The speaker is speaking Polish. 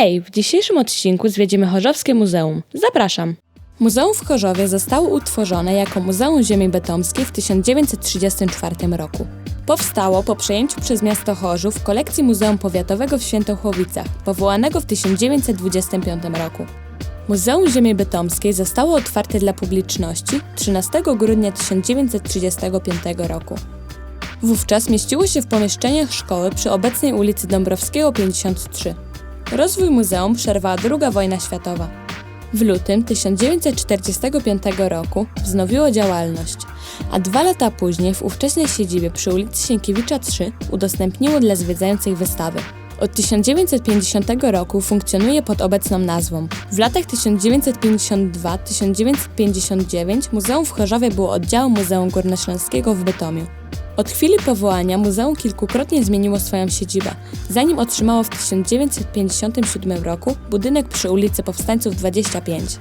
Hej, w dzisiejszym odcinku zwiedzimy Chorzowskie Muzeum. Zapraszam! Muzeum w Chorzowie zostało utworzone jako Muzeum Ziemi Bytomskiej w 1934 roku. Powstało po przejęciu przez miasto Chorzów kolekcji Muzeum Powiatowego w Świętochłowicach, powołanego w 1925 roku. Muzeum Ziemi Bytomskiej zostało otwarte dla publiczności 13 grudnia 1935 roku. Wówczas mieściło się w pomieszczeniach szkoły przy obecnej ulicy Dąbrowskiego 53. Rozwój muzeum przerwała II wojna światowa. W lutym 1945 roku wznowiło działalność, a dwa lata później w ówczesnej siedzibie przy ulicy Sienkiewicza 3 udostępniło dla zwiedzających wystawy. Od 1950 roku funkcjonuje pod obecną nazwą. W latach 1952-1959 Muzeum w Chorzowie było oddziałem Muzeum Górnośląskiego w Bytomiu. Od chwili powołania muzeum kilkukrotnie zmieniło swoją siedzibę, zanim otrzymało w 1957 roku budynek przy ulicy Powstańców 25.